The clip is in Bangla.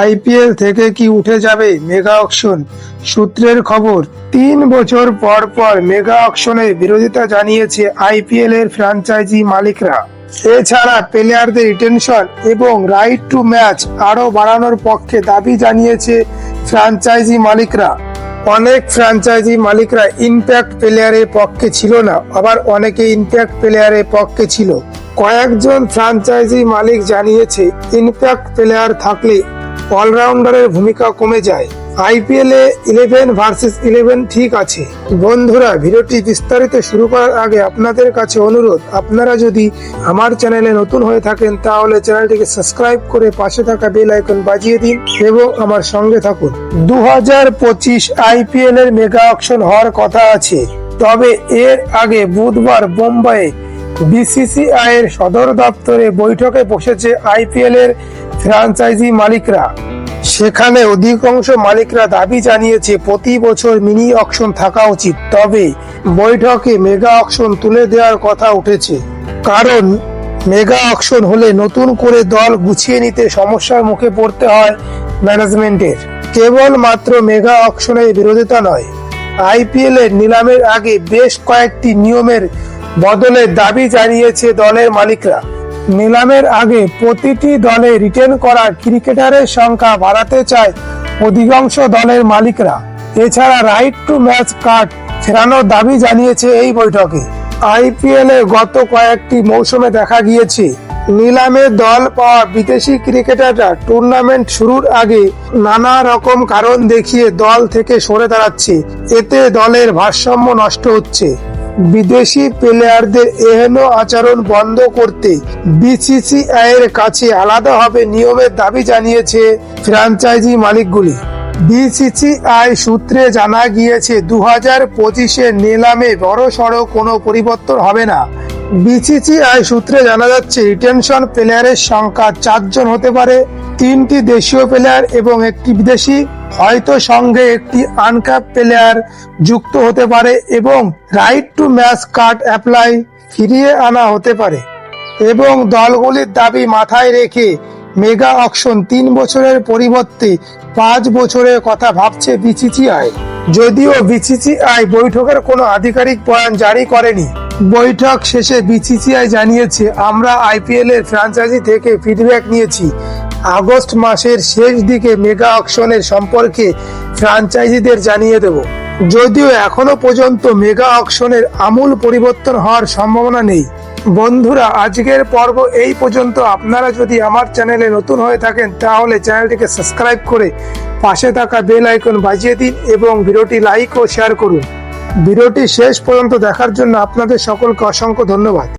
আইপিএল থেকে কি উঠে যাবে মেগা অকশন? সূত্রের খবর, তিন বছর পর পর মেগা অকশনের বিরোধিতা জানিয়েছে আইপিএল এর ফ্র্যাঞ্চাইজি মালিকরা। এছাড়া প্লেয়ারদের রিটেনশন এবং রাইট টু ম্যাচ আরও বাড়ানোর পক্ষে দাবি জানিয়েছে ফ্র্যাঞ্চাইজি মালিকরা। অনেক ফ্র্যাঞ্চাইজি মালিকরা ইম্প্যাক্ট প্লেয়ারের পক্ষে ছিল না, আবার অনেকে ইম্প্যাক্ট প্লেয়ারের পক্ষে ছিল। কয়েকজন ফ্র্যাঞ্চাইজি মালিক জানিয়েছে ইম্প্যাক্ট প্লেয়ার থাকলে অলরাউন্ডারের ভূমিকা কমে যায়। আইপিএল ইলেভেন ভার্সেস ইলেভেন ঠিক আছে। বন্ধুরা, ভিডিওটি বিস্তারিত শুরু করার আগে আপনাদের কাছে অনুরোধ, আপনারা যদি আমার চ্যানেলে নতুন হয়ে থাকেন, তাহলে চ্যানেলটিকে সাবস্ক্রাইব করে পাশে থাকা বেল আইকন বাজিয়ে দিন এবং আমার সঙ্গে থাকুন। দু হাজার পঁচিশ আইপিএল এর মেগা অকশন হওয়ার কথা আছে। তবে এর আগে বুধবার বোম্বাইয়ে বিসিসিআই এর সদর দপ্তরে বৈঠকে বসেছে আইপিএল এর ফ্র্যাঞ্চাইজি মালিকরা। সেখানে অধিকাংশ মালিকরা দাবি জানিয়েছে, প্রতি বছর মিনি অকশন থাকা উচিত, তবে বৈঠকে মেগা অকশন তুলে দেওয়ার কথা উঠেছে। কারণ, মেগা অকশন হলে নতুন করে দল গুছিয়ে নিতে সমস্যার মুখে পড়তে হয় ম্যানেজমেন্টের। কেবলমাত্র মেগা অকশনের বিরোধিতা নয় আইপিএল এর নিলামের আগে বেশ কয়েকটি নিয়মের বদলের দাবি জানিয়েছে দলের মালিকরা। নিলামের আগে প্রতিটি দলে রিটেন করা ক্রিকেটারের সংখ্যা বাড়াতে চায় অধিকাংশ দলের মালিকরা। এছাড়া রাইট টু ম্যাচ কার্ড ফেরানোর দাবি জানিয়েছে এই বৈঠকে। আইপিএল এ গত কয়েকটি মৌসুমে দেখা গিয়েছে, নিলামে দল পাওয়া বিদেশি ক্রিকেটাররা টুর্নামেন্ট শুরুর আগে নানা রকম কারণ দেখিয়ে দল থেকে সরে দাঁড়াচ্ছে। এতে দলের ভারসাম্য নষ্ট হচ্ছে। বিদেশি প্লেয়ারদের এহেন আচরণ বন্ধ করতে বিসিসিআই এর কাছে আলাদাভাবে নিয়মের দাবি জানিয়েছে ফ্র্যাঞ্চাইজি মালিকগুলি। বিসিসিআই সূত্রে জানা গিয়েছে দু হাজার পঁচিশের নিলামে বড়সড় কোনো পরিবর্তন হবে না। বিসিসিআই সূত্রে জানা যাচ্ছে, রিটেনশন প্লেয়ারের সংখ্যা চারজন হতে পারে, তিনটি দেশীয় প্লেয়ার এবং একটি বিদেশি। হয়তো সঙ্গে একটি আনক্যাপ প্লেয়ার যুক্ত হতে পারে এবং right to match card apply ফিরিয়ে আনা হতে পারে। এবং দলগুলির দাবি মাথায় রেখে মেগা অকশন তিন বছরের পরিবর্তে পাঁচ বছরের কথা ভাবছে বিসিসিআই। যদিও বিসিসিআই বৈঠকের কোনো আধিকারিক বয়ান জারি করেনি। বৈঠক শেষে বিসিসিআই জানিয়েছে, আমরা আইপিএল এর ফ্র্যাঞ্চাইজি থেকে ফিডব্যাক নিয়েছি। আগস্ট মাসের শেষ দিকে মেগা অকশনের সম্পর্কে ফ্র্যাঞ্চাইজিদের জানিয়ে দেব। যদিও এখনও পর্যন্ত মেগা অকশনের আমূল পরিবর্তন হওয়ার সম্ভাবনা নেই। বন্ধুরা, আজকের পর্ব এই পর্যন্ত। আপনারা যদি আমার চ্যানেলে নতুন হয়ে থাকেন, তাহলে চ্যানেলটিকে সাবস্ক্রাইব করে পাশে থাকা বেল আইকন বাজিয়ে দিন এবং ভিডিওটি লাইক ও শেয়ার করুন। ভিডিওটি শেষ পর্যন্ত দেখার জন্য আপনাদের সকলকে অসংখ্য ধন্যবাদ।